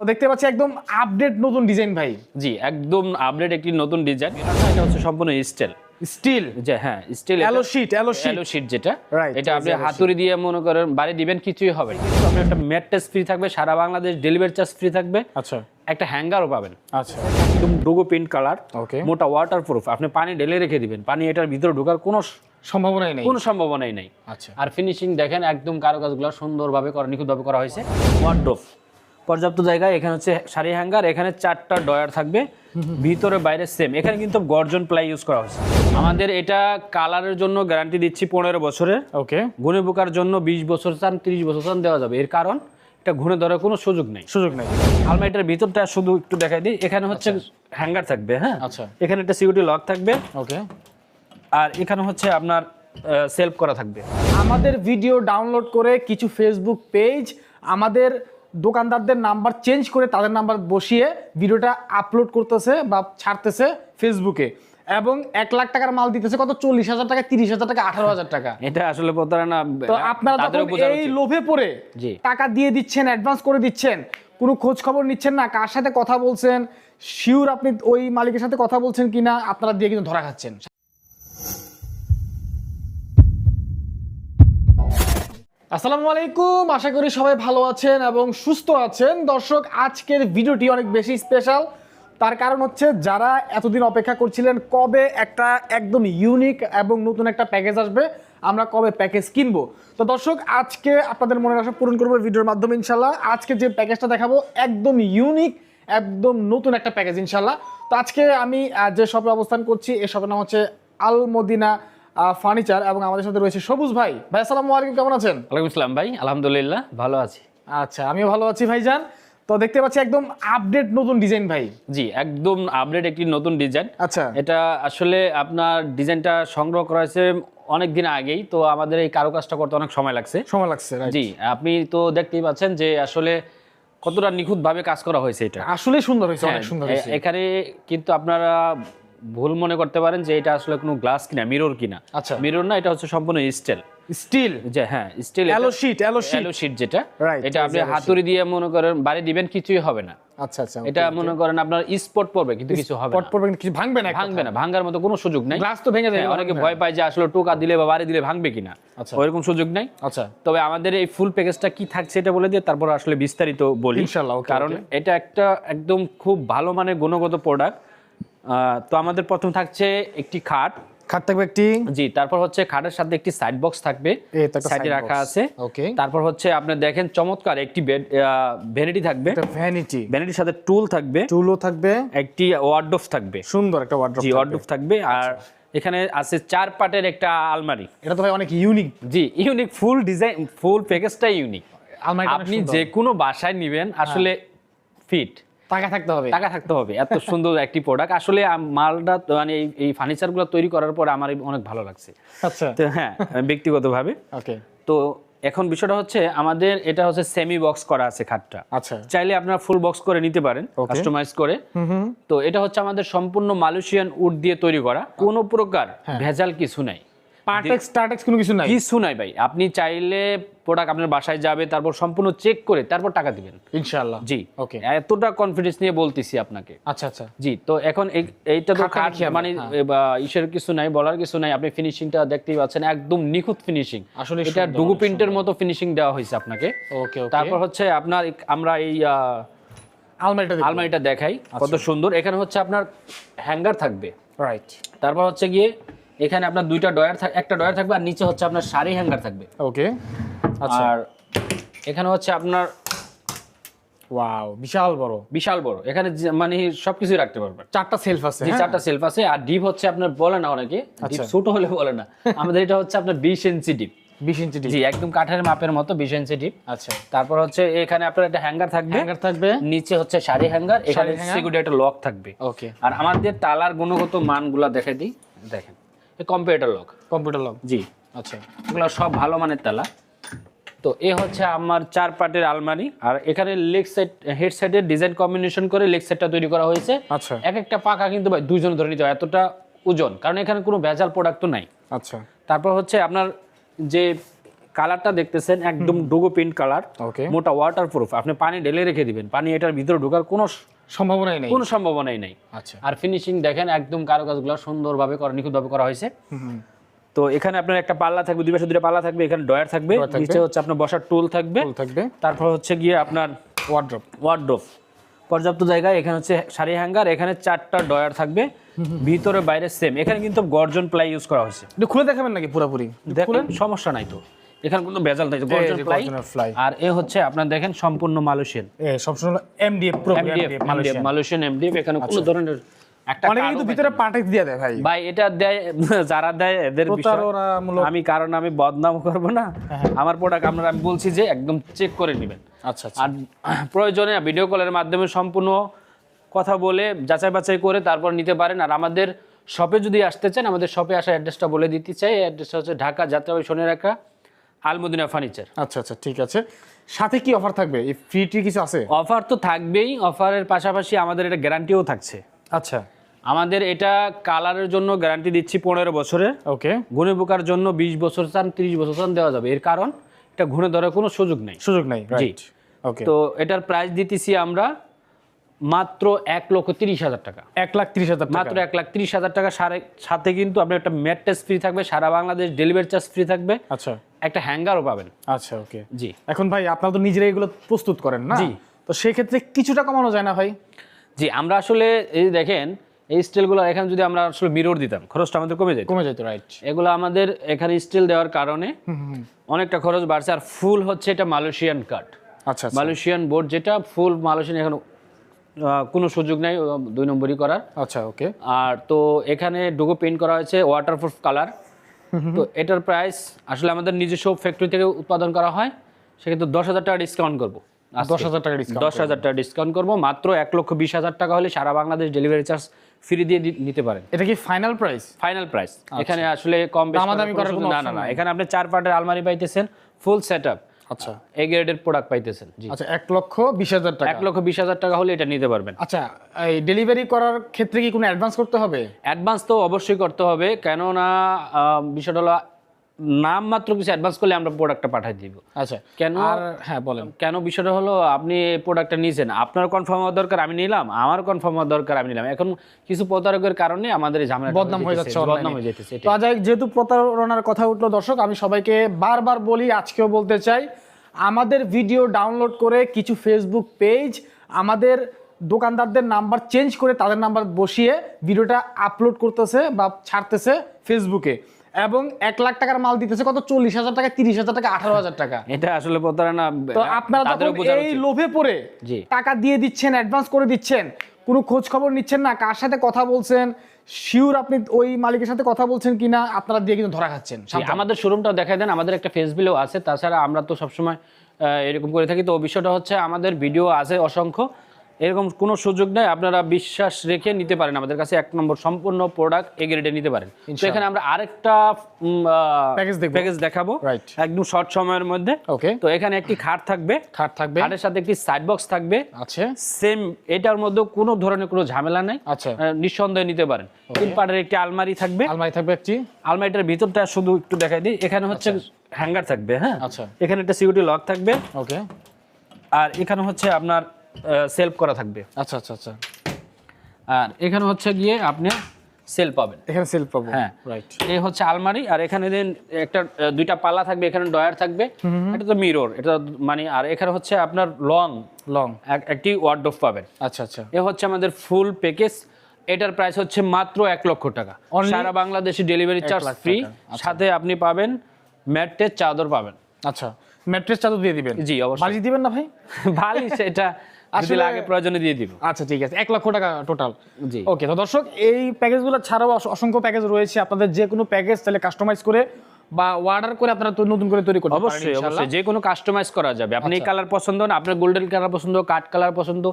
তো দেখতে পাচ্ছি একদম আপডেট নতুন ডিজাইন ভাই। জি একদম আপডেট একটি নতুন ডিজাইন এটা হচ্ছে সম্পূর্ণ স্টিল স্টিল যে হ্যাঁ steel alloy sheet alloy sheet alloy sheet যেটা। এটা আপনি হাতুড়ি দিয়ে মনে করেন বাড়ি দিবেন কিছুই হবে না। কিন্তু আপনার একটা ম্যাট টেস্ট ফ্রি থাকবে সারা বাংলাদেশ ডেলিভারি চার্জ ফ্রি থাকবে। আচ্ছা। একটা হ্যাঙ্গারও পাবেন। আচ্ছা। একদম ডুগো প্রিন্ট কালার Okay. মোটা ওয়াটার প্রুফ আপনি পানি ঢেলে রেখে দিবেন। পানি এটার ভিতরে ঢোকার কোনো সম্ভাবনাই নেই। কোনো সম্ভাবনাই নেই। আচ্ছা। আর ফিনিশিং দেখেন একদম কারও কারুকাজগুলো সুন্দরভাবে করা নিখুঁতভাবে করা হয়েছে। ওয়ার্ড্রোফ পর্যাপ্ত জায়গায় এখানে হচ্ছে শাড়ি হ্যাঙ্গার এখানে চারটা ডয়ার থাকবে ভিতরে বাইরে সেম এখানে কিন্তু গর্জন প্লাই ইউজ করা হয়েছে। আমাদের এটা কালারের জন্য গ্যারান্টি দিচ্ছি পনেরো বছরের। ওকে গুণে পোকার জন্য বিশ বছর চান তিরিশ বছর চান দেওয়া যাবে। এর কারণ এটা ঘুরে ধরার কোনো সুযোগ নেই। সুযোগ নেই। আলমারিটার ভিতরটা শুধু একটু দেখাই দিই। এখানে হচ্ছে হ্যাঙ্গার থাকবে হ্যাঁ? আচ্ছা। এখানে একটা সিকিউরিটি লক থাকবে। ওকে আর এখানে হচ্ছে আপনার সেলফ করা থাকবে। আমাদের ভিডিও ডাউনলোড করে কিছু ফেসবুক পেজ আমাদের দোকানদারদের নাম্বার চেঞ্জ করে তাদের নাম্বার বসিয়ে ভিডিওটা আপলোড করতেছে বা ছাড়তেছে ফেসবুকে এবং এক লাখ টাকার মাল দিতেছে কত? চল্লিশ হাজার টাকা তিরিশ হাজার টাকা আঠারো হাজার টাকা। এটা আসলে প্রতারণা তো আপনারা যখন এই লোভে পড়ে। টাকা দিয়ে দিচ্ছেন অ্যাডভান্স করে দিচ্ছেন কোনো খোঁজ খবর নিচ্ছেন না কার সাথে কথা বলছেন শিওর আপনি ওই মালিকের সাথে কথা বলছেন কিনা আপনারা দিয়ে কিন্তু ধরা খাচ্ছেন। আসসালামু আলাইকুম, আশা করি সবাই ভালো আছেন এবং সুস্থ আছেন। দর্শক, আজকের ভিডিওটি অনেক বেশি স্পেশাল তার কারণ হচ্ছে যারা এতদিন অপেক্ষা করছিলেন কবে একটা একদম ইউনিক এবং নতুন একটা প্যাকেজ আসবে, আমরা কবে প্যাকেজ কিনবো। তো দর্শক, আজকে আপনাদের মনের আশা পূরণ করব ভিডিওর মাধ্যমে ইনশাল্লাহ আজকে যে প্যাকেজটা দেখাবো একদম ইউনিক একদম নতুন একটা প্যাকেজ ইনশাল্লাহ তো আজকে আমি যে শপে অবস্থান করছি এই শপের নাম হচ্ছে আল মদিনা ফার্নিচার এবং আমাদের সাথে রয়েছে সবুজ ভাই। ভাই আসসালামু আলাইকুম কেমন আছেন? ওয়ালাইকুম আসসালাম ভাই আলহামদুলিল্লাহ ভালো আছি। আচ্ছা আমিও ভালো আছি ভাইজান। তো দেখতে পাচ্ছি একদম আপডেট নতুন ডিজাইন ভাই। জি একদম আপডেট একটি নতুন ডিজাইন আচ্ছা। এটা আসলে আপনার ডিজাইনটা সংগ্রহ করা হয়েছে অনেক দিন আগেই তো আমাদের এই কারুকাজটা করতে অনেক সময় লাগছে। সময় লাগছে জি আপনি তো দেখতেই পাচ্ছেন যে আসলে কতটা নিখুঁত ভাবে কাজ করা হয়েছে এটা। আসলে সুন্দর হয়েছে অনেক হ্যাঁ, সুন্দর হয়েছে। এখানে কিন্তু আপনারা ভুল মনে করতে পারেন যে এটা আসলে কোনো গ্লাস কিনা মিরর কিনা। আচ্ছা। মিরর না এটা হচ্ছে সম্পূর্ণ স্টিল স্টিল যে হ্যাঁ steel alloy sheet alloy sheet alloy sheet যেটা। এটা আপনি হাতুড়ি দিয়ে মনে করেন বাড়ি দিবেন কিছুই হবে না। আচ্ছা আচ্ছা এটা মনে করেন আপনার স্পট পড়বে কিন্তু কিছু হবে পট না। পড়বে কিন্তু কিছু ভাঙবে না ভাঙবে না ভাঙার মতো কোনো সুযোগ নাই। গ্লাস তো ভেঙে যায় হ্যাঁ, অনেকে ভয় পায় যে আসলে টোকা দিলে বা বাড়ি দিলে ভাঙবে কিনা। আচ্ছা। ওইরকম সুযোগ নাই। আচ্ছা। তবে আমাদের এই ফুল প্যাকেজটা কি থাকছে এটা বলে দিয়ে তারপর আসলে বিস্তারিত বলি। ইনশাল্লাহ, okay, কারণ এটা একটা একদম খুব ভালো মানের গুণগত প্রোডাক্ট তো আমাদের প্রথম থাকছে একটি খাট। খাট থাকবে একটি? জি তারপর হচ্ছে খাটের সাথে একটি সাইড বক্স থাকবে। সাইডে রাখা আছে। Okay. তারপর হচ্ছে আপনি দেখেন চমৎকার একটি বেড ভ্যানিটি থাকবে। ভ্যানিটি ভ্যানিটির সাথে টুল থাকবে। টুলও থাকবে। একটি ওয়ার্ডরোব থাকবে। সুন্দর একটা ওয়ার্ড্রপ জি ওয়ার্ডরোব থাকবে। আর এখানে আছে চার পাটের একটা আলমারি। এটা তো ভাই অনেক unique ji unique full design full প্যাকেজটাই unique আপনি। যে কোনো বাসায় নেবেন আসলে ফিট টাকা থাকতে হবে। টাকা থাকতে হবে এত সুন্দর একটি প্রোডাক্ট আসলে মালটা মানে এই- ফার্নিচারগুলো তৈরি করার পর আমার অনেক ভালো লাগছে। আচ্ছা। হ্যাঁ ব্যক্তিগতভাবে। ওকে। তো এখন বিষয়টা হচ্ছে আমাদের এটা হচ্ছে সেমি বক্স করা আছে খাটটা। আচ্ছা। চাইলে আপনারা ফুল বক্স করে নিতে পারেন কাস্টমাইজ করে। তো এটা হচ্ছে আমাদের সম্পূর্ণ মালয়েশিয়ান উড দিয়ে তৈরি করা। কোনো প্রকার হ্যাঁ। ভেজাল কিছু নাই। পার্টেক্স টার্টেক্স কোনো কিছু নাই? কিছু নাই ভাই। আপনি চাইলে প্রোডাক্ট আপনার বাসায় যাবে তারপর সম্পূর্ণ চেক করে তারপর টাকা দিবেন। ইনশাআল্লাহ। জি। ওকে। এতটা কনফিডেন্স নিয়ে বলতেছি আপনাকে। আচ্ছা আচ্ছা। জি তো এখন এইটা তো মানে হ্যাঁ। ইসের কিছু নাই বলার কিছু নাই। আপনি ফিনিশিংটা দেখতেই পাচ্ছেন একদম নিখুঁত ফিনিশিং আসলে এটা ডুগু প্রিন্টের মতো ফিনিশিং দেওয়া হয়েছে আপনাকে। ওকে তারপর হচ্ছে আপনার আমরা এই আলমারিটা আলমারিটা দেখাই কত সুন্দর। এখানে হচ্ছে আপনার হ্যাঙ্গার থাকবে। রাইট তারপর হচ্ছে গিয়ে এখানে আপনার দুইটা ডয়ার একটা ডয়ার থাকবে আর নিচে হচ্ছে আপনার শাড়ি হ্যাঙ্গার থাকবে। ওকে আচ্ছা। আর এখানে হচ্ছে আপনার ওয়াও বিশাল বড়। বিশাল বড়। এখানে মানে সবকিছুই রাখতে পারবেন। চারটা সেলফ আছে জি হ্যাঁ? চারটা সেলফ আছে। আর ডিপ হচ্ছে আপনার বলে না অনেকে। ডিপ আচ্ছা। ছোট হলে বলে না। আমাদের এটা হচ্ছে আপনার বিশ ইঞ্চি ডিপ 20 ইঞ্চি ডিপ জি একদম কাঠের মাপের মতো বিশ ইঞ্চি ডিপ আচ্ছা। তারপর হচ্ছে এখানে আপনার একটা হ্যাঙ্গার থাকবে। হ্যাঙ্গার থাকবে। নিচে হচ্ছে শাড়ি হ্যাঙ্গার। এখানে সিকিউরিটি একটা লক থাকবে। ওকে। আর আমাদের তালার গুণগত মানগুলা দেখে দিই। দেখেন। Computer lock computer lock ji. আচ্ছা। এগুলো সব ভালো মানের তালা। তো এ হচ্ছে আমার চার পার্টের আলমারি। আর এখানে লেগ সাইড হেড সাইডের ডিজাইন কম্বিনেশন করে লেগ সাইডটা তৈরি করা হয়েছে। আচ্ছা। এক একটা পাকা কিন্তু ভাই দুইজন ধরে নিতে হয় এতটা ওজন। কারণ এখানে কোনো ভেজাল প্রোডাক্ট তো নাই। আচ্ছা। তারপর হচ্ছে আপনার যে কালারটা দেখতেছেন একদম ডোগো প্রিন্ট কালার ওকে মোটা ওয়াটার প্রুফ আপনি পানি ঢেলে রেখে দিবেন। পানি এটার ভিতরে ঢোকার কোনো সম্ভাবনাই নেই। কোনো সম্ভাবনাই নাই। আচ্ছা। আর ফিনিশিং দেখেন একদম কারুকাজগুলো সুন্দরভাবে করা নিখুঁতভাবে করা হয়েছে। তো এখানে আপনার একটা পাল্লা থাকবে দুই পাশে দুটো পাল্লা থাকবে এখানে ডয়ার থাকবে নিচে হচ্ছে আপনার বসার টুল থাকবে। থাকবে। তারপর হচ্ছে গিয়ে আপনার ওয়ার্ড্রপ ওয়ার্ড্রোপ পর্যাপ্ত জায়গায় এখানে হচ্ছে শাড়ি হ্যাঙ্গার এখানে চারটা ডয়ার থাকবে। ভিতরে বাইরে সেম এখানে কিন্তু গর্জন প্লাই ইউজ করা হয়েছে। খুলে দেখাবেন নাকি পুরোপুরি? দেখেন সমস্যা নাই তো। এখানে কোনো ভেজাল নাই গর্জন fly। আর এ হচ্ছে আপনার দেখেন সম্পূর্ণ মালয়েশিয়ান। এ সবসময় MDF pro MDF Malaysian MDF এখানে কোনো ধরনের একটা অনেকে কিন্তু ভিতরে পাটেক্স দিয়ে দেয় ভাই। ভাই এটা দেয় যারা দেয় এদের আমি কারণ আমি বদনাম করব না। আমার প্রোডাক্ট আপনারা আমি বলছি যে একদম চেক করে নেবেন। আচ্ছা আচ্ছা। আর প্রয়োজনে ভিডিও কলের মাধ্যমে সম্পূর্ণ কথা বলে যাচাই বাছাই করে তারপর নিতে পারেন। আর আমাদের শপে যদি আসতে চান আমাদের শপে আসার অ্যাড্রেসটা বলে দিতে চাই। অ্যাড্রেসটা হচ্ছে ঢাকা যাত্রাবাড়ি শনি রাখা আলমদিনা ফার্নিচার। আচ্ছা আচ্ছা ঠিক আছে। সাথে কি অফার থাকবে? এই ফ্রি টি কিছু আছে? অফার তো থাকবেই। অফারের পাশাপাশি আমাদের এটা গ্যারান্টিও থাকছে। আচ্ছা। আমাদের এটা কালারের জন্য গ্যারান্টি দিচ্ছি পনেরো বছরের। ওকে। ঘুনে পোকার জন্য বিশ বছর চান তিরিশ বছর চান দেওয়া যাবে। এর কারণ এটা ঘুরে ধরার কোনো সুযোগ নেই। সুযোগ নেই ওকে তো এটার প্রাইস দিতেছি আমরা মাত্র এক লক্ষ তিরিশ হাজার টাকা। এক লাখ তিরিশ হাজার মাত্র এক লাখ তিরিশ হাজার টাকা। সাথে কিন্তু আপনার একটা ম্যাট টেস্ট ফ্রি থাকবে। সারা বাংলাদেশ ডেলিভারি চার্জ ফ্রি থাকবে। আচ্ছা। একটা হ্যাঙ্গারও পাবেন। আচ্ছা ওকে। জি। এখন ভাই আপনারা তো নিজেরাই এগুলো প্রস্তুত করেন না? জি। তো সেক্ষেত্রে কিছুটা কমানো যায় না ভাই? জি আমরা আসলে এই দেখেন এই স্টিলগুলো এখানে যদি আমরা আসলে মিরর দিতাম খরচটা আমাদের কমে যেত। কমে যেত রাইট এগুলো আমাদের এখানে স্টিল দেওয়ার কারণে অনেকটা খরচ বাড়ছে আর ফুল হচ্ছে এটা মালয়েশিয়ান কাট আচ্ছা আচ্ছা। মালয়েশিয়ান বোর্ড যেটা ফুল মালয়েশিয়ান এখন কোনো সুযোগ নেই দুই নম্বরই করার। আচ্ছা ওকে। আর তো এখানে ডুগো পেইন্ট করা হয়েছে ওয়াটারপ্রুফ কালার তো এটার প্রাইস আসলে আমাদের নিজস্ব ফ্যাক্টরি থেকে উৎপাদন করা হয় সেক্ষেত্রে দশ হাজার টাকা ডিসকাউন্ট করব। দশ হাজার টাকা ডিসকাউন্ট দশ হাজার টাকা ডিসকাউন্ট করব মাত্র এক লক্ষ বিশ হাজার টাকা হলে সারা বাংলাদেশ ডেলিভারি চার্জ ফ্রি দিয়ে নিতে পারেন। এটা কি ফাইনাল প্রাইস ফাইনাল প্রাইস এখানে আসলে কম বেশি দামাদামি করার না না না। এখানে আপনি চার পার্টের আলমারি পাইতেছেন ফুল সেট আপ আচ্ছা। এ গ্রেডের প্রোডাক্ট পাইতেছেন জি। আচ্ছা এক লক্ষ বিশ হাজার টাকা। এক লক্ষ বিশ হাজার টাকা হলে এটা নিতে পারবেন। আচ্ছা এই ডেলিভারি করার ক্ষেত্রে কি কোনো অ্যাডভান্স করতে হবে? অ্যাডভান্স তো অবশ্যই করতে হবে কেননা বিষয়টা হলো নাম মাত্র কিছু অ্যাডভান্স করলে আমরা প্রোডাক্টটা পাঠিয়ে দিব। আচ্ছা। কেন আর হ্যাঁ বলেন। কেন বিষয়টা হলো আপনি প্রোডাক্টটা নিয়েছেন। আপনার কনফার্ম হওয়ার দরকার আমি নিলাম। আমার কনফার্ম হওয়ার দরকার আমি নিলাম। এখন কিছু প্রতারকের কারণে আমাদের এই ঝামেলা বদনাম হয়ে যাচ্ছে বদনাম হয়ে যেতেছে তো আজ যেহেতু প্রতারণার কথা উঠল দর্শক আমি সবাইকে বারবার বলি আজকেও বলতে চাই আমাদের ভিডিও ডাউনলোড করে কিছু ফেসবুক পেজ আমাদের দোকানদারদের নাম্বার চেঞ্জ করে তাদের নাম্বার বসিয়ে ভিডিওটা আপলোড করতেছে বা ছাড়তেছে ফেসবুকে এবং এক লাখ টাকার মাল দিতেছে কত? চল্লিশ হাজার টাকা তিরিশ হাজার টাকা আঠারো হাজার টাকা। এটা আসলে প্রতারণা তো আপনারা যখন বোঝা এই লোভে পড়ে টাকা দিয়ে দিচ্ছেন অ্যাডভান্স করে দিচ্ছেন কোনো খোঁজ খবর নিচ্ছেন না কার সাথে কথা বলছেন শিওর আপনি ওই মালিকের সাথে কথা বলছেন কিনা আপনারা দিয়ে কিন্তু ধরা খাচ্ছেন আমাদের শোরুমটাও দেখাই দেন আমাদের একটা ফেস বিলও আছে তাছাড়া আমরা তো সবসময় আহ, এরকম করে থাকি। তো বিষয়টা হচ্ছে আমাদের ভিডিও আছে অসংখ্য এরকম কোনো সুযোগ নেই আপনারা বিশ্বাস রেখে নিতে পারেন আমাদের কাছে। এক নম্বর সম্পূর্ণ প্রোডাক্ট এ গ্রেডে নিতে পারেন। তো এখানে আমরা আরেকটা। প্যাকেজ দেখাবো. একদম শর্ট সময়ের মধ্যে। ওকে তো এখানে একটি খাট থাকবে। খাট থাকবে। খাটের সাথে একটি সাইড বক্স থাকবে। আছে। সেম এটার মধ্যে কোনো ধরনের কোনো ঝামেলা নাই। আচ্ছা। নিঃসন্দেহে নিতে পারেন। তিন পাটের একটি আলমারি থাকবে। আলমারি থাকবে একটি। আলমারিটার ভিতরটা শুধু একটু দেখাই দিই। এখানে হচ্ছে হ্যাঙ্গার থাকবে হ্যাঁ? আচ্ছা। এখানে একটা সিকিউরিটি লক থাকবে। ওকে আর এখানে হচ্ছে আপনার সেলফ করা থাকবে। আচ্ছা আচ্ছা আচ্ছা। আর এখানে হচ্ছে গিয়ে আপনি সেল পাবেন। এখানে সেল পাবো হ্যাঁ। রাইট এই হচ্ছে আলমারি আর এখানে দেন একটা দুইটা পাল্লা থাকবে এখানে ডয়ার থাকবে। এটা তো মিরর এটা মানে আর এখানে হচ্ছে আপনার লং লং একটি ওয়ার্ডোফ পাবেন। আচ্ছা আচ্ছা। এ হচ্ছে আমাদের ফুল প্যাকেজ এটার প্রাইস হচ্ছে মাত্র এক লক্ষ টাকা। সারা বাংলাদেশে ডেলিভারি চার্জ ফ্রি। সাথে আপনি পাবেন ম্যাট্রেস চাদর পাবেন। আচ্ছা। ম্যাট্রেস চাদর দিয়ে দিবেন? জি অবশ্যই। বালিশ দিবেন না ভাই? সেটা যদি আসলে- লাগে প্রয়োজনে দিয়ে দিব। আচ্ছা ঠিক আছে। এক লক্ষ টাকা টোটাল জি। ওকে তো দর্শক এই প্যাকেজগুলো ছাড়াও অসংখ্য প্যাকেজ রয়েছে। আপনাদের যে কোনো প্যাকেজ তাহলে কাস্টমাইজ করে বা অর্ডার করে আপনারা তো নতুন করে তৈরি করতে পারেন অবশ্যই অবশ্যই। যে কোনো কাস্টমাইজ করা যাবে। আপনি এই আচ্ছা। কালার পছন্দ না আপনার গোল্ডেন কালার পছন্দ কাঠ কালার পছন্দ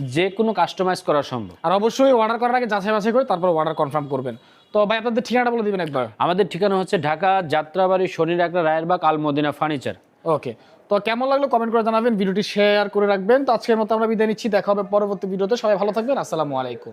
যে কোনো কাস্টমাইজ করা সম্ভব। আর অবশ্যই অর্ডার করার আগে যাচাই বাছাই করে তারপর অর্ডার কনফার্ম করবেন। তো ভাই আপনাদের ঠিকানাটা বলে দিবেন একবার। আমাদের ঠিকানা হচ্ছে ঢাকা যাত্রাবাড়ি শনির একটা রায়েরবাগ আলমদিনা ফার্নিচার। ওকে। তো কেমন লাগল কমেন্ট করে জানাবেন, ভিডিওটি শেয়ার করে রাখবেন। তো আজকের মতো আমরা বিদায় নিচ্ছি, দেখা হবে পরবর্তী ভিডিওতে। সবাই ভালো থাকবেন, আসসালামু আলাইকুম।